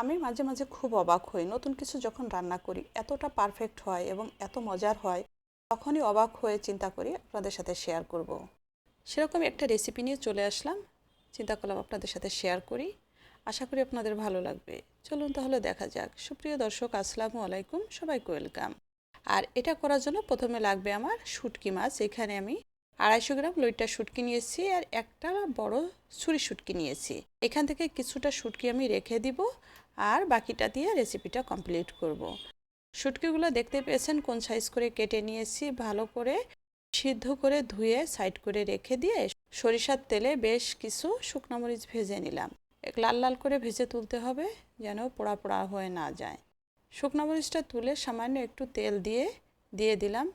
আমি মাঝে মাঝে খুব অবাক হই। নতুন কিছু যখন রান্না করি, এতটা পারফেক্ট হয় এবং এত মজার হয়, তখনই অবাক হয়ে চিন্তা করি আপনাদের সাথে শেয়ার করব। সেরকম একটা রেসিপি নিয়ে চলে আসলাম। চিন্তা করলাম আপনাদের সাথে শেয়ার করি। আশা করি আপনাদের ভালো লাগবে। চলুন তাহলে দেখা যাক। সুপ্রিয় দর্শক, আসসালামু আলাইকুম। সবাইকে ওয়েলকাম আর এটা করার জন্য প্রথমে লাগবে আমার শুটকি মাছ। এখানে আমি আড়াইশো গ্রাম লইটা শুটকি নিয়েছি আর একটা বড় ছুরি শুটকি নিয়েছি। এখান থেকে কিছুটা শুটকি আমি রেখে দিব। আর বাকিটা দিয়ে রেসিপিটা কমপ্লিট করব। শুটকিগুলো দেখতে পেয়েছেন কোন সাইজ করে কেটে নিয়েছি। ভালো করে সিদ্ধ করে ধুয়ে সাইড করে রেখে দিয়ে সরিষার তেলে বেশ কিছু শুকনো মরিচ ভেজে নিলাম। লাল লাল করে ভেজে তুলতে হবে যেন পোড়া পোড়া হয়ে না যায়। শুকনো মরিচটা তুলে সামান্য একটু তেল দিয়ে দিয়ে দিলাম।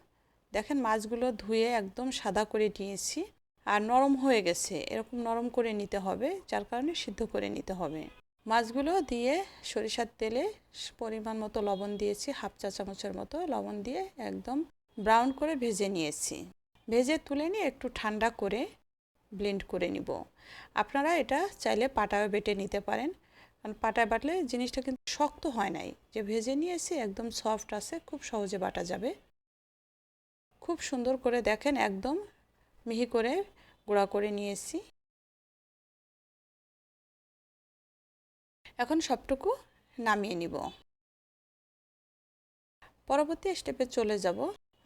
দেখেন মাছগুলো ধুয়ে একদম সাদা করে নিয়েছি। আর নরম হয়ে গেছে। এরকম নরম করে নিতে হবে, যার কারণে সিদ্ধ করে নিতে হবে। মাছগুলো দিয়ে সরিষার তেলে পরিমাণ মতো লবণ দিয়েছি, হাফ চা চামচের মতো লবণ দিয়ে একদম ব্রাউন করে ভেজে নিয়েছি। ভেজে তুলে নিয়ে একটু ঠান্ডা করে ব্লেন্ড করে নিব। আপনারা এটা চাইলে পাটায় বেটে নিতে পারেন। কারণ পাটায় বাটলে জিনিসটা কিন্তু শক্ত হয় নাই। যে ভেজে নিয়েছি একদম সফট আছে, খুব সহজে বাটা যাবে। খুব সুন্দর করে দেখেন, একদম মিহি করে গুঁড়া করে নিয়েছি। এখন সবটুকু নামিয়ে নিব। পরবর্তী স্টেপে চলে যাব।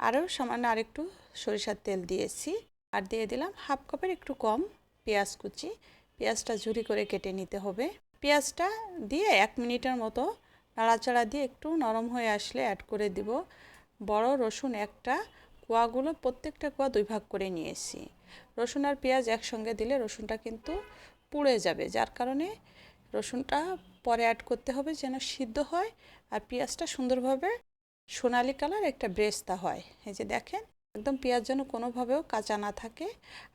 আরও সামান্য আরেকটু সরিষার তেল দিয়েছি। আর দিয়ে দিলাম হাফ কাপের একটু কম পেঁয়াজ কুচি। পেঁয়াজটা ঝুরি করে কেটে নিতে হবে। পেঁয়াজটা দিয়ে এক মিনিটের মতো নাড়াচাড়া দিয়ে একটু নরম হয়ে আসলে অ্যাড করে দিব। বড় রসুন একটা, কোয়াগুলো প্রত্যেকটা কোয়া দুই ভাগ করে নিয়েছি। রসুন আর পেঁয়াজ একসঙ্গে দিলে রসুনটা কিন্তু পুড়ে যাবে। যার কারণে রসুনটা পরে অ্যাড করতে হবে যেন সিদ্ধ হয় আর পেঁয়াজটা সুন্দরভাবে সোনালি কালার একটা ব্রেস্তা হয়। এই যে দেখেন, একদম পেঁয়াজ যেন কোনোভাবেও কাঁচা না থাকে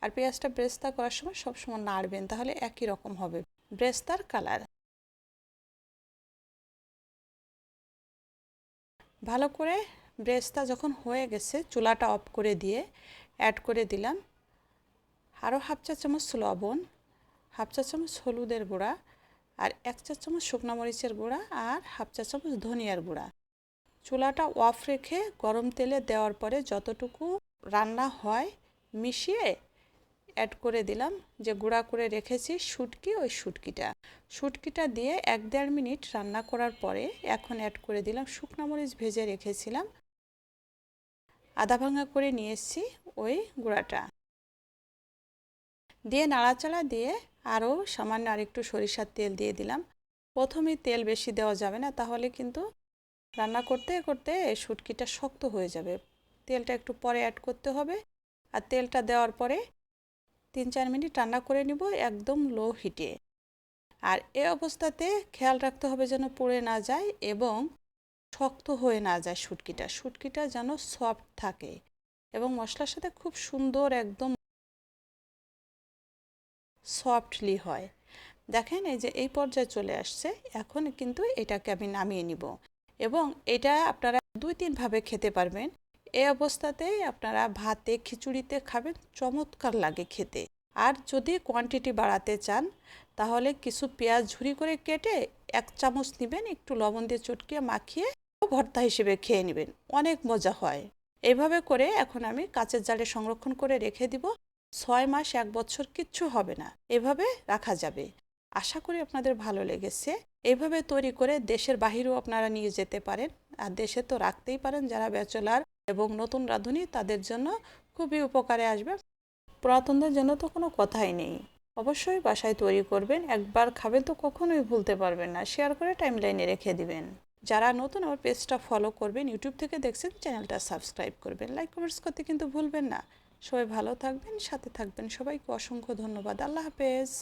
আর পেঁয়াজটা ব্রেস্তা করার সময় সবসময় নাড়বেন, তাহলে একই রকম হবে ব্রেস্তার কালার ভালো করে ব্রেস্তা যখন হয়ে গেছে, চুলাটা অফ করে দিয়ে অ্যাড করে দিলাম। আরও হাফ চা চামচ লবণ, হাফ চা চামচ হলুদের গুঁড়া আর এক চা চামচ শুকনো মরিচের গুঁড়া আর হাফ চা চামচ ধনিয়ার গুঁড়া। চুলাটা অফ রেখে গরম তেলে দেওয়ার পরে যতটুকু রান্না হয় মিশিয়ে অ্যাড করে দিলাম যে গুঁড়া করে রেখেছি শুটকি, ওই শুটকিটা। শুটকিটা দিয়ে এক দেড় মিনিট রান্না করার পরে এখন অ্যাড করে দিলাম শুকনো মরিচ ভেজে রেখেছিলাম। আধা ভাঙা করে নিয়ে ওই গুঁড়াটা। দিয়ে নাড়াচাড়া দিয়ে আরও সামান্য আরেকটু সরিষার তেল দিয়ে দিলাম। প্রথমে তেল বেশি দেওয়া যাবে না, তাহলে কিন্তু রান্না করতে করতে শুটকিটা শক্ত হয়ে যাবে। তেলটা একটু পরে অ্যাড করতে হবে আর তেলটা দেওয়ার পরে তিন চার মিনিট রান্না করে নিব একদম লো হিটে আর এ অবস্থাতে খেয়াল রাখতে হবে যেন পড়ে না যায় এবং শক্ত হয়ে না যায় শুটকিটা। শুটকিটা যেন সফট থাকে এবং মশলার সাথে খুব সুন্দর একদম সফটলি হয়। দেখেন এই যে এই পর্যায়ে চলে আসছে, এখন কিন্তু এটাকে আমি নামিয়ে নিব। এবং এটা আপনারা দুই তিনভাবে খেতে পারবেন। এই অবস্থাতেই আপনারা ভাতে, খিচুড়িতে খাবেন, চমৎকার লাগে খেতে। আর যদি কোয়ান্টিটি বাড়াতে চান, তাহলে কিছু পেঁয়াজ ঝুরি করে কেটে এক চামচ নেবেন, একটু লবণ দিয়ে চটকিয়ে মাখিয়ে ভর্তা হিসেবে খেয়ে নেবেন। অনেক মজা হয়। এইভাবে করে এখন আমি কাঁচের জালে সংরক্ষণ করে রেখে দিব। ছয় মাস, এক বছর কিচ্ছু হবে না। এভাবে রাখা যাবে। আশা করি আপনাদের ভালো লেগেছে। এইভাবে তৈরি করে দেশের বাহিরেও আপনারা নিয়ে যেতে পারেন। আর দেশে তো রাখতেই পারেন যারা ব্যাচেলার এবং নতুন রাঁধুনি, তাদের জন্য খুবই উপকারে আসবে। পুরাতনদের জন্য তো কোনো কথাই নেই। অবশ্যই বাসায় তৈরি করবেন। একবার খাবেন তো কখনোই ভুলতে পারবেন না। শেয়ার করে টাইম লাইনে রেখে দিবেন। যারা নতুন আমার পেজটা ফলো করবেন, ইউটিউব থেকে দেখছেন, চ্যানেলটা সাবস্ক্রাইব করবেন। লাইক, কমেন্টস করতে কিন্তু ভুলবেন না। সবাই ভালো থাকবেন সাথে থাকবেন সবাইকে অসংখ্য ধন্যবাদ। আল্লাহ হাফেজ।